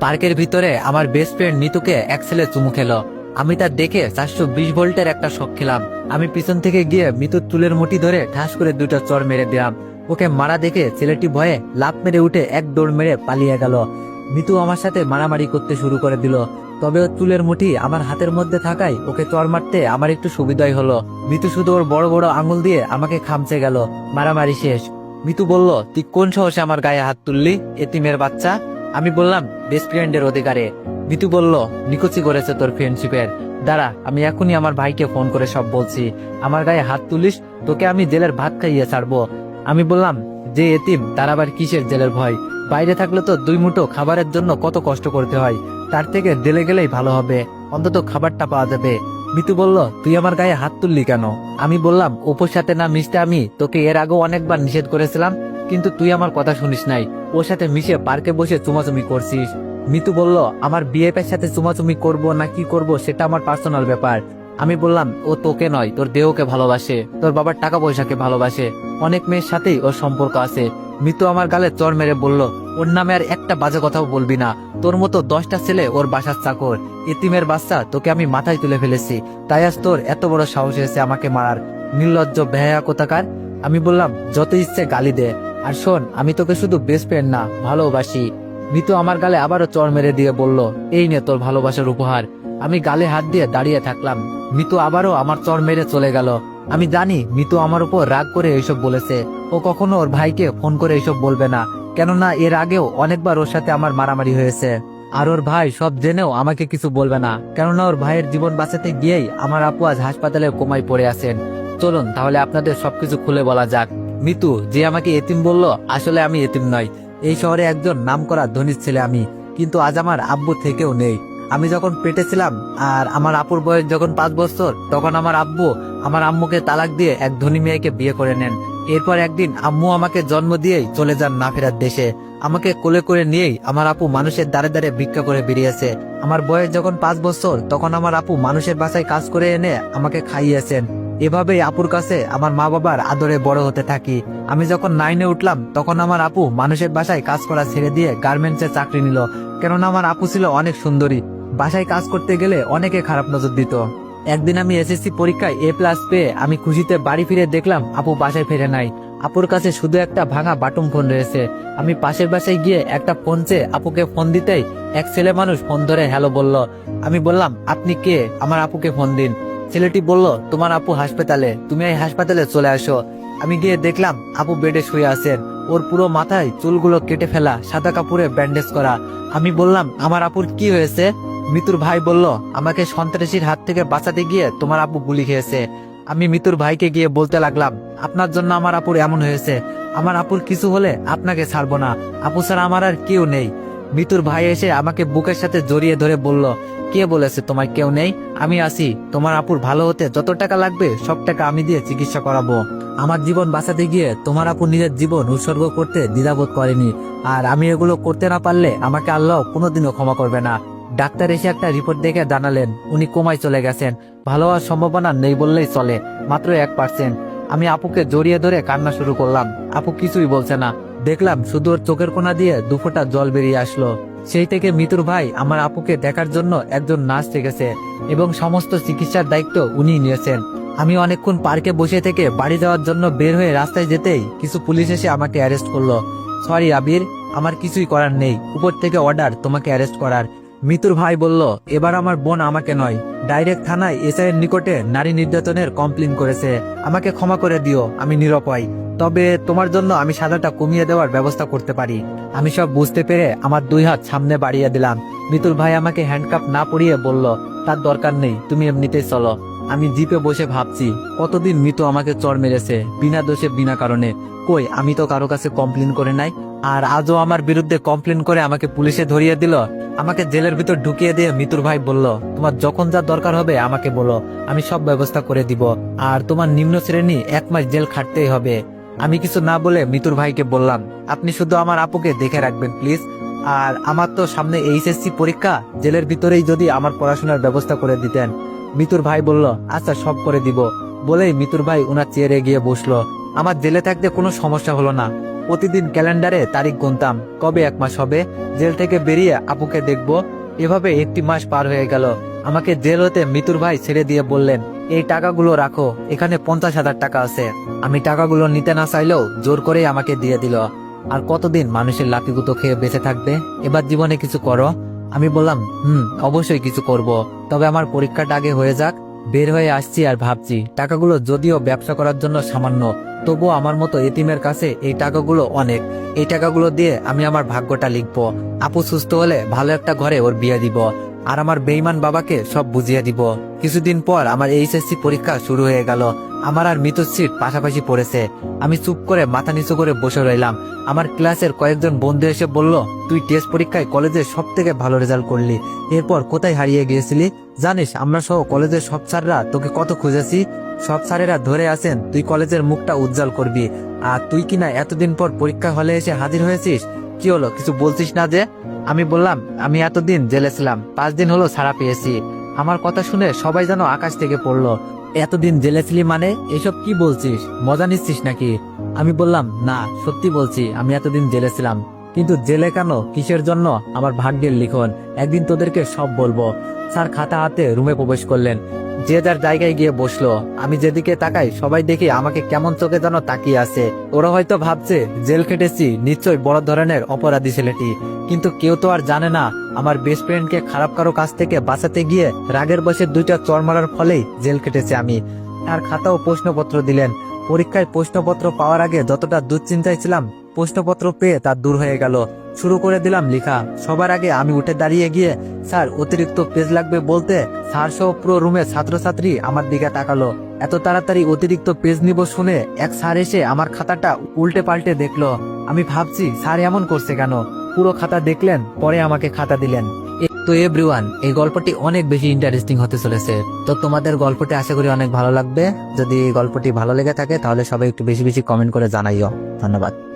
পার্কের ভিতরে আমার বেস্ট ফ্রেন্ড নিতুকে এক ছেলে চুমু খেলো। আমি তার দেখে চারশো বিশ ভোল্টের একটা শখ খেলাম। আমি পিছন থেকে গিয়ে মিতুর চুলের মুঠি ধরে ঠাস করে দুটো চর মেরে দিলাম। ওকে মারা দেখে ছেলেটি ভয়ে লাফ মেরে উঠে এক দৌড় মেরে পালিয়ে গেল। মিতু আমার সাথে মারামারি করতে শুরু করে দিল। তবে ওর চুলের মুঠি আমার হাতের মধ্যে থাকায় ওকে চর মারতে আমার একটু সুবিধাই হলো। মিতু শুধু ওর বড় বড় আঙুল দিয়ে আমাকে খামচে গেল। মারামারি শেষ। মিতু বলল, তুই কোন সাহসে আমার গায়ে হাত তুললি, এতিমের বাচ্চা? আমি বললাম বেস্ট ফ্রেন্ডের অধিকারে। মিতু বলল নিকুচি করেছে তোর ফ্রেন্ডশিপের দাঁড়া, আমি এখনই আমার ভাইকে ফোন করে সব বলছি। আমার গায়ে হাত তুলিস, তোকে আমি জেলের ভাত খাইয়ে ছাড়বো। আমি বললাম, যে এতিম, তার আবার কিসের জেলের ভয়? বাইরে থাকলে তো দুই মুঠো খাবারের জন্য কত কষ্ট করতে হয়। তার থেকে জেলে গেলেই ভালো হবে। অন্তত খাবারটা পাওয়া যাবে। মিতু বলল, তুই আমার গায়ে হাত তুললি কেন? আমি বললাম ওপোর সাথে না মিশতে আমি? তোকে এর আগেও অনেকবার নিষেধ করেছিলাম কিন্তু তুই আমার কথা শুনিস নাই। ওর সাথে মিশে পার্কে বসে চুমাচুমি করছিস। মিতু বলল, আমার বিএফের সাথে চুমাচুমি করব না কি করব সেটা আমার পার্সোনাল ব্যাপার। আমি বললাম, ও তোকে নয়, তোর দেহকে ভালোবাসে, তোর বাবার টাকা পয়সাকে ভালোবাসে। অনেক মেয়ের সাথেই ওর সম্পর্ক আছে। মিতু আমার গালে চর মেরে বলল, ওর নামে আর একটা বাজে কথাও বলবি না। তোর মতো দশটা ছেলে ওর বাসার চাকর। এতিমের বাচ্চা তোকে আমি মাথায় তুলে ফেলেছি। তাই আজ তোর এত বড় সাহস এসেছে আমাকে মারার। নির্লজ্জ বেহায়া কোথাকার? আমি বললাম, যত ইচ্ছে গালি দে। আর শোন, আমি তোকে শুধু বেস্ট ফ্রেন্ড না, ভালোবাসি। মিতু আমার গালে আবারও চর মেরে দিয়ে বলল, এই নে তোর ভালোবাসার উপহার। আমি গালে হাত দিয়ে দাঁড়িয়ে থাকলাম। মিতু আবারও আমার চর মেরে চলে গেল। আমি জানি মিতু আমার উপর রাগ করে এইসব বলেছে। ও কখনো ওর ভাইকে ফোন করে এইসব বলবে না, কেননা এর আগেও অনেকবার ওর সাথে আমার মারামারি হয়েছে। আর ওর ভাই সব জেনেও আমাকে কিছু বলবে না, কেননা ওর ভাইয়ের জীবন বাঁচাতে গিয়েই আমার আপু আজ হাসপাতালে কোমায় পড়ে আছেন। চলুন, তাহলে আপনাদের সবকিছু খুলে বলা যাক। মিতু, যে আমাকে এতিম বলল, আসলে আমি এতিম নয় এই শহরে একজন নাম করা ধনীর ছেলে আমি, কিন্তু আজ আমার আব্বু থেকেও নেই। আমি যখন পেটে ছিলাম, আর আমার আপুর বয়স যখন পাঁচ বছর, তখন আমার আব্বু আমার আম্মুকে তালাক দিয়ে এক ধনী মেয়েকে বিয়ে করে নেন। এরপর একদিন আম্মু আমাকে জন্ম দিয়েই চলে যান না ফেরার দেশে। আমাকে কোলে করে নিয়েই আমার আপু মানুষের দ্বারে দ্বারে ভিক্ষা করে বেরিয়েছে। আমার বয়স যখন পাঁচ বছর, তখন আমার আপু মানুষের বাসায় কাজ করে এনে আমাকে খাইয়েছেন। এভাবেই আপুর কাছে আমার মা বাবার আদরে বড় হতে থাকি। আমি যখন নাইনে উঠলাম, তখন আমার আপু মানুষের বাসায় কাজ করা ছেড়ে দিয়ে গার্মেন্টসে চাকরি নিল, কেননা আমার আপু ছিল অনেক সুন্দরী। বাসায় কাজ করতে গেলে অনেকে খারাপ নজর দিত। একদিন আমি এসএসসি পরীক্ষায় এ প্লাস পেয়ে আমি খুশিতে বাড়ি ফিরে দেখলাম আপু বাসায় ফিরে নাই। আপুর কাছে শুধু একটা ভাঙা বাটুম ফোন রয়েছে। আমি পাশের বাসায় গিয়ে একটা ফোন চেয়ে আপুকে ফোন দিতেই এক ছেলে মানুষ ফোন ধরে হ্যালো বলল, আমি বললাম, আপনি কে? আমার আপুকে ফোন দিন। ছেলেটি বলল, তোমার আপু হাসপাতালে, তুমি এই হাসপাতালে চলে আসো। আমি গিয়ে দেখলাম, আপু বেডে শুয়ে আছেন। ওর পুরো মাথায় চুলগুলো কেটে ফেলা, সাদা কাপড়ে ব্যান্ডেজ করা। আমি বললাম, আমার আপুর কি হয়েছে? মিতুর ভাই বলল, আমাকে সন্ত্রাসীর হাত থেকে বাঁচাতে গিয়ে তোমার আপু গুলি খেয়েছে। আমি মিতুর ভাইকে গিয়ে বলতে লাগলাম, আপনার জন্য আমার আপুর এমন হয়েছে। আমার আপুর কিছু হলে আপনাকে ছাড়বো না। আপু ছাড়া আমার আর কেউ নেই। মিতুর ভাই এসে আমাকে বুকের সাথে জড়িয়ে ধরে বলল, কে বলেছে তোমার কেউ নেই? আমি আসি তোমার আপুর ভালো হতে যত টাকা লাগবে, সব টাকা আমি দিয়ে চিকিৎসা করাবো। আমার জীবন বাঁচাতে গিয়ে তোমার আপু নিজের জীবন উৎসর্গ করতে দ্বিধাবোধ করেনি। আর আমি এগুলো করতে না পারলে আমাকে আল্লাহ কোনোদিনও ক্ষমা করবে না। ডাক্তার এসে একটা রিপোর্ট দেখে জানালেন, উনি কোমায় চলে গেছেন। ভালো হওয়ার সম্ভাবনা নেই বললেই চলে, মাত্র এক পার্সেন্ট আমি আপুকে জড়িয়ে ধরে কান্না শুরু করলাম। আপু কিছুই বলছে না। দেখলাম শুধু ওর চোখের কোনা দিয়ে দুফোটা জল বেরিয়ে আসলো। সেই থেকে মিতুর ভাই আমার আপুকে দেখার জন্য একজন নার্স থেকেছে এবং সমস্ত চিকিৎসার দায়িত্ব উনি নিয়েছেন। আমি অনেকক্ষণ পার্কে বসে থেকে বাড়ি যাওয়ার জন্য বের হয়ে রাস্তায় যেতেই কিছু পুলিশ এসে আমাকে অ্যারেস্ট করল। সরি আবির, আমার কিছুই করার নেই। উপর থেকে অর্ডার তোমাকে অ্যারেস্ট করার। মিতুর ভাই বলল, এবার আমার বোন আমাকে নয়। ডাইরেক্ট থানায় এসআই এর নিকটে নারী নির্যাতনের কমপ্লেন করেছে। আমাকে ক্ষমা করে দিও, আমি নিরপাই তবে তোমার জন্য আমি সাদাটা কমিয়ে দেওয়ার ব্যবস্থা করতে পারি। আমি সব বুঝতে পেরে আমার দুই হাত সামনে বাড়িয়ে দিলাম। মিতুল ভাই আমাকে হ্যান্ডকাপ না পরিয়ে বলল, তার দরকার নেই, তুমি এমনিতেই চলো। আমি জিপে বসে ভাবছি, কতদিন মিতু আমাকে চর মেরেছে, বিনা দোষে, বিনা কারণে? কই, আমি তো কারও কাছে কমপ্লেন করে নাই আর আজও আমার বিরুদ্ধে কমপ্লেন করে আমাকে পুলিশে ধরিয়ে দিল। আমাকে জেলের ভিতর ঢুকিয়ে দিয়ে মিতুর ভাই বলল, তোমার যখন যা দরকার হবে আমাকে বলো, আমি সব ব্যবস্থা করে দিব। আর তোমার নিম্ন শ্রেণি এক মাস জেল খাটতেই হবে। আমি কিছু না বলে মিতুর ভাইকে বললাম, আপনি শুধু আমার আপুকে দেখে রাখবেন প্লিজ আর আমার তো সামনে এইচএসসি পরীক্ষা, জেলের ভিতরেই যদি আমার পড়াশোনার ব্যবস্থা করে দিতেন। মিতুর ভাই বলল আচ্ছা সব করে দিব। বলেই মিতুর ভাই ওনার চেয়ারে গিয়ে বসল। আমার জেলে থাকতে কোনো সমস্যা হলো না। প্রতিদিন ক্যালেন্ডারে তারিখ গুনতাম। কবে এক মাস হবে, জেল থেকে বেরিয়ে আপুকে দেখব। এভাবে একটি মাস পার হয়ে গেল। আমাকে জেল হতে মিতুর ভাই ছেড়ে দিয়ে বললেন, এই টাকাগুলো রাখো, এখানে পঞ্চাশ হাজার টাকা আছে। আমি টাকাগুলো নিতে না চাইলেও জোর করেই আমাকে দিয়ে দিল। আর কতদিন মানুষের লাঠিগুতো খেয়ে বেঁচে থাকবে? এবার জীবনে কিছু করো। আমি বললাম, হুম, অবশ্যই কিছু করব। তবে আমার পরীক্ষাটা আগে হয়ে যাক। বের হয়ে আসছি আর ভাবছি, টাকাগুলো যদিও ব্যবসা করার জন্য সামান্য, তবুও আমার মতো এতিমের কাছে এই টাকাগুলো অনেক। এই টাকাগুলো দিয়ে আমি আমার ভাগ্যটা লিখব। আপু সুস্থ হলে ভালো একটা ঘরে ওর বিয়ে দিব। আর আমার বেইমান বাবাকে সব বুঝিয়ে দিব। কিছুদিন পর আমার এইচএসসি পরীক্ষা শুরু হয়ে গেল। আমার আর মিতশ্রীর পাশাপাশি পড়েছে। আমি চুপ করে মাথা নিচু করে বসে রইলাম। আমার ক্লাসের কয়েকজন বন্ধু এসে বলল, তুই টেস্ট পরীক্ষায় কলেজে সব থেকে ভালো রেজাল্ট করলি। এরপর কোথায় হারিয়ে গিয়েছিলি? জানিস, আমরা সহ কলেজের সব স্যাররা তোকে কত খুঁজেছি? সব স্যারেরা ধরে আছেন, তুই কলেজের মুখটা উজ্জ্বল করবি। আর তুই কিনা এতদিন পর পরীক্ষা হলে এসে হাজির হয়েছিস? কি হলো, কিছু বলছিস না যে? আমি বললাম, আমি এতদিন জেলে ছিলাম, পাঁচ দিন হলো ছাড়া পেয়েছি। আমার কথা শুনে সবাই যেন আকাশ থেকে পড়ল। এতদিন জেলে ছিলি মানে? এসব কি বলছিস? মজা নিচ্ছিস নাকি? আমি বললাম, না, সত্যি বলছি, আমি এতদিন জেলে ছিলাম। কিন্তু জেলে কেন? কিসের জন্য? আমার ভাগ্যের লিখন। একদিন তোদেরকে সব বলব। স্যার খাতা হাতে রুমে প্রবেশ করলেন। যে যার জায়গায় গিয়ে বসল, আমি যেদিকে তাকাই সবাই দেখি আমাকে কেমন চোখে যেন তাকিয়ে আছে। ওরা হয়তো ভাবছে, জেল খেটেছি নিশ্চয় বড় ধরনের অপরাধী ছেলেটি। কিন্তু কেউ তো আর জানে না, আমার বেস্ট ফ্রেন্ডকে খারাপ কারও কাছ থেকে বাঁচাতে গিয়ে রাগের বসে দুইটা চর মারার ফলেই জেল কেটেছে আমি। আর খাতাও প্রশ্নপত্র দিলেন। পরীক্ষায় প্রশ্নপত্র পাওয়ার আগে যতটা দুশ্চিন্তায় ছিলাম, প্রশ্নপত্র পেয়ে তা দূর হয়ে গেল। শুরু করে দিলাম লেখা। সবার আগে আমি উঠে দাঁড়িয়ে গিয়ে, স্যার, অতিরিক্ত পেজ লাগবে বলতে স্যার সহ পুরো রুমে ছাত্রছাত্রী আমার দিকে তাকালো। এত তাড়াতাড়ি অতিরিক্ত পেজ নিব শুনে এক স্যার এসে আমার খাতাটা উল্টে পাল্টে দেখল। আমি ভাবছি, স্যার, এমন করছে কেন? পুরো খাতা দেখলেন, পরে আমাকে খাতা দিলেন। তো এভরিওয়ান এই গল্পটি অনেক বেশি ইন্টারেস্টিং হতে চলেছে। তো তোমাদের গল্পটি আশা করি অনেক ভালো লাগবে। যদি এই গল্পটি ভালো লেগে থাকে, তাহলে সবাই একটু বেশি বেশি কমেন্ট করে জানাইও। ধন্যবাদ।